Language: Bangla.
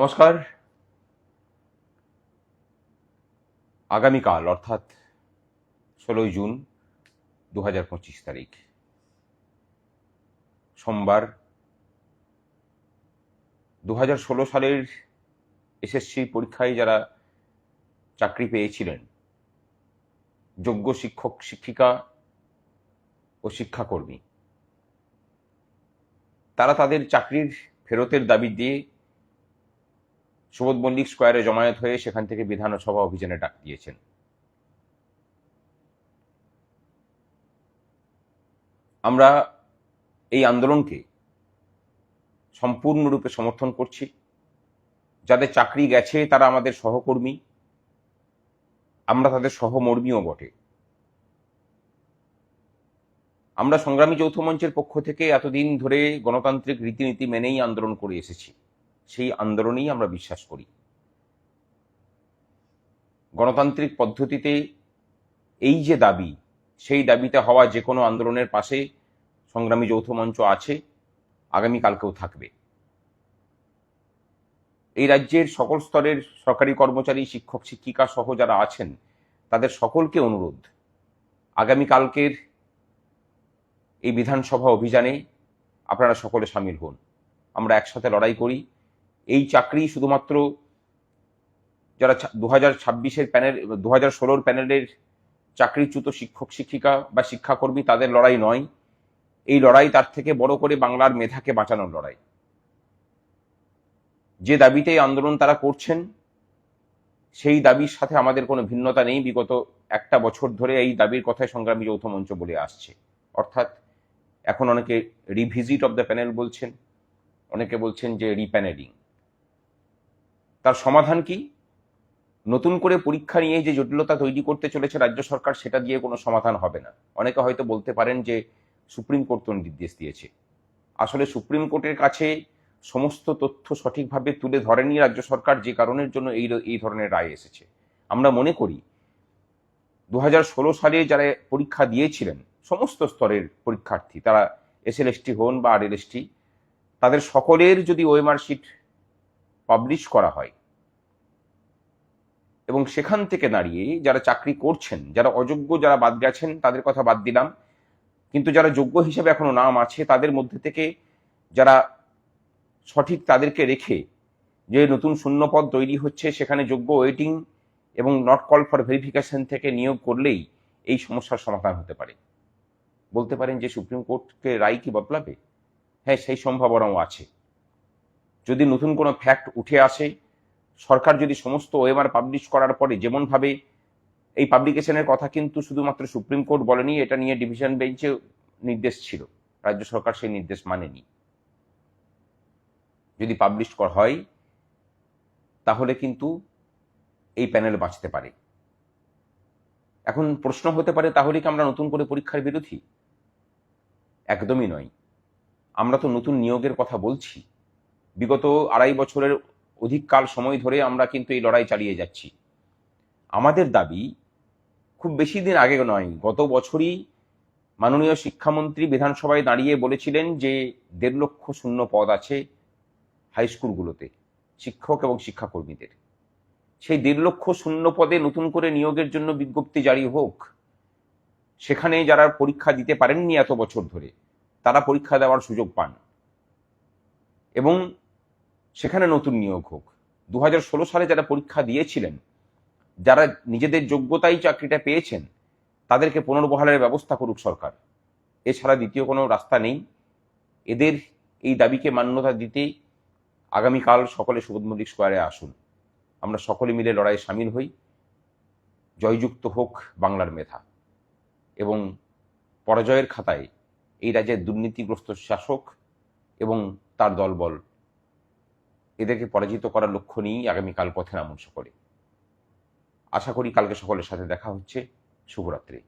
নমস্কার। আগামীকাল, অর্থাৎ ষোলোই জুন দু হাজার পঁচিশ তারিখ, সোমবার দু হাজার ষোলো সালের এসএসসি পরীক্ষায় যারা চাকরি পেয়েছিলেন, যোগ্য শিক্ষক, শিক্ষিকা ও শিক্ষাকর্মী, তারা তাদের চাকরির ফেরতের দাবি দিয়ে সুবোধ মল্লিক স্কোয়ারে জমায়েত হয়ে সেখান থেকে বিধানসভা অভিযানে ডাক দিয়েছেন। আমরা এই আন্দোলনকে সম্পূর্ণরূপে সমর্থন করছি। যাদের চাকরি গেছে, তারা আমাদের সহকর্মী। আমরা তাদের সহমর্মীও বটে। আমরা সংগ্রামী যৌথ মঞ্চের পক্ষ থেকে এতদিন ধরে গণতান্ত্রিক রীতিনীতি মেনেই আন্দোলন করে এসেছি। সেই আন্দোলনেই আমরা বিশ্বাস করি। গণতান্ত্রিক পদ্ধতিতে এই যে দাবি, সেই দাবিতে হওয়া যে কোনো আন্দোলনের পাশে সংগ্রামী যৌথ মঞ্চ আছে, আগামীকালকেও থাকবে। এই রাজ্যের সকল স্তরের সরকারি কর্মচারী, শিক্ষক, শিক্ষিকা সহ যারা আছেন, তাদের সকলকে অনুরোধ, আগামীকালকের এই বিধানসভা অভিযানে আপনারা সকলে সামিল হন। আমরা একসাথে লড়াই করি এই চাকরি শুধুমাত্র যারা দু হাজার ছাব্বিশের প্যানেল দু হাজার ষোলোর প্যানেলের চাকরিচ্যুত শিক্ষক, শিক্ষিকা বা শিক্ষাকর্মী তাদের লড়াই নয়। এই লড়াই তার থেকে বড় করে বাংলার মেধাকে বাঁচানোর লড়াই। যে দাবিতে আন্দোলন তারা করছেন, সেই দাবির সাথে আমাদের কোনো ভিন্নতা নেই। বিগত একটা বছর ধরে এই দাবির কথায় সংগ্রামী যৌথ মঞ্চ বলে আসছে। অর্থাৎ এখন অনেকে রিভিজিট অব দ্য প্যানেল বলছেন, অনেকে বলছেন যে রিপ্যানেলিং তার সমাধান কি? নতুন করে পরীক্ষা নিয়ে যে জটিলতা তৈরি করতে চলেছে রাজ্য সরকার, সেটা দিয়ে কোনো সমাধান হবে না। অনেকে হয়তো বলতে পারেন যে সুপ্রিম কোর্ট তো নির্দেশ দিয়েছে। আসলে সুপ্রিম কোর্টের কাছে সমস্ত তথ্য সঠিকভাবে তুলে ধরেনি রাজ্য সরকার, যে কারণের জন্য এই এই ধরনের রায় এসেছে। আমরা মনে করি দু হাজার ষোলো সালে যারা পরীক্ষা দিয়েছিলেন, সমস্ত স্তরের পরীক্ষার্থী, তারা এসএলএসটি হন বা আর তাদের সকলের যদি ওএমআর শিট পাবলিশ করা হয়। এবং সেখান থেকে দাঁড়িয়ে যারা চাকরি করছেন, যারা অযোগ্য যারা বাদ গেছেন, তাদের কথা বাদ দিলাম। কিন্তু যারা যোগ্য হিসেবে এখনও নাম আছে, তাদের মধ্যে থেকে যারা সঠিক তাদেরকে রেখে যে নতুন শূন্যপদ তৈরি হচ্ছে, সেখানে যোগ্য ওয়েটিং এবং নট কল ফর ভেরিফিকেশন থেকে নিয়োগ করলেই এই সমস্যার সমাধান হতে পারে। বলতে পারেন যে সুপ্রিম কোর্টকে রায় কি বদলাবে? হ্যাঁ সেই সম্ভাবনাও আছে। যদি নতুন কোনো ফ্যাক্ট উঠে আসে, সরকার যদি সমস্ত ওএমআর পাবলিশ করার পরে যেমনভাবে এই পাবলিকেশনের কথা কিন্তু শুধুমাত্র সুপ্রিম কোর্ট বলেনি, এটা নিয়ে ডিভিশন বেঞ্চে নির্দেশ ছিল। রাজ্য সরকার সেই নির্দেশ মানেনি। যদি পাবলিশ করা হয়, তাহলে কিন্তু এই প্যানেল বাঁচতে পারে। এখন প্রশ্ন হতে পারে, তাহলে কি আমরা নতুন করে পরীক্ষার বিরোধী? একদমই নয়। আমরা তো নতুন নিয়োগের কথা বলছি। বিগত আড়াই বছরের অধিক কাল সময় ধরে আমরা কিন্তু এই লড়াই চালিয়ে যাচ্ছি। আমাদের দাবি খুব বেশি দিন আগে নয়, গত বছরই মাননীয় শিক্ষামন্ত্রী বিধানসভায় দাঁড়িয়ে বলেছিলেন যে দেড় লক্ষ শূন্য পদ আছে হাই স্কুলগুলোতে, শিক্ষক এবং শিক্ষাকর্মীদের। সেই দেড় লক্ষ শূন্য পদে নতুন করে নিয়োগের জন্য বিজ্ঞপ্তি জারি হোক, সেখানে যারা পরীক্ষা দিতে পারেননি এত বছর ধরে, তারা পরীক্ষা দেওয়ার সুযোগ পান। এবং সেখানে নতুন নিয়োগ হোক। দু হাজার ষোলো সালে যারা পরীক্ষা দিয়েছিলেন, যারা নিজেদের যোগ্যতাই চাকরিটা পেয়েছেন, তাদেরকে পুনর্বহালের ব্যবস্থা করুক সরকার। এছাড়া দ্বিতীয় কোনো রাস্তা নেই। এদের এই দাবিকে মান্যতা দিতেই আগামীকাল সকলে সুবোধ মল্লিক স্কোয়ারে আসুন। আমরা সকলে মিলে লড়াইয়ে সামিল হই। জয়যুক্ত হোক বাংলার মেধা। এবং পরাজয়ের খাতায় এই রাজ্যের দুর্নীতিগ্রস্ত শাসক এবং তার দলবল। এদেরকে পরাজিত করার লক্ষ্য নিয়েই আগামীকাল পথে নামুন সকলে। আশা করি কালকে সকলের সাথে দেখা হচ্ছে। শুভরাত্রি।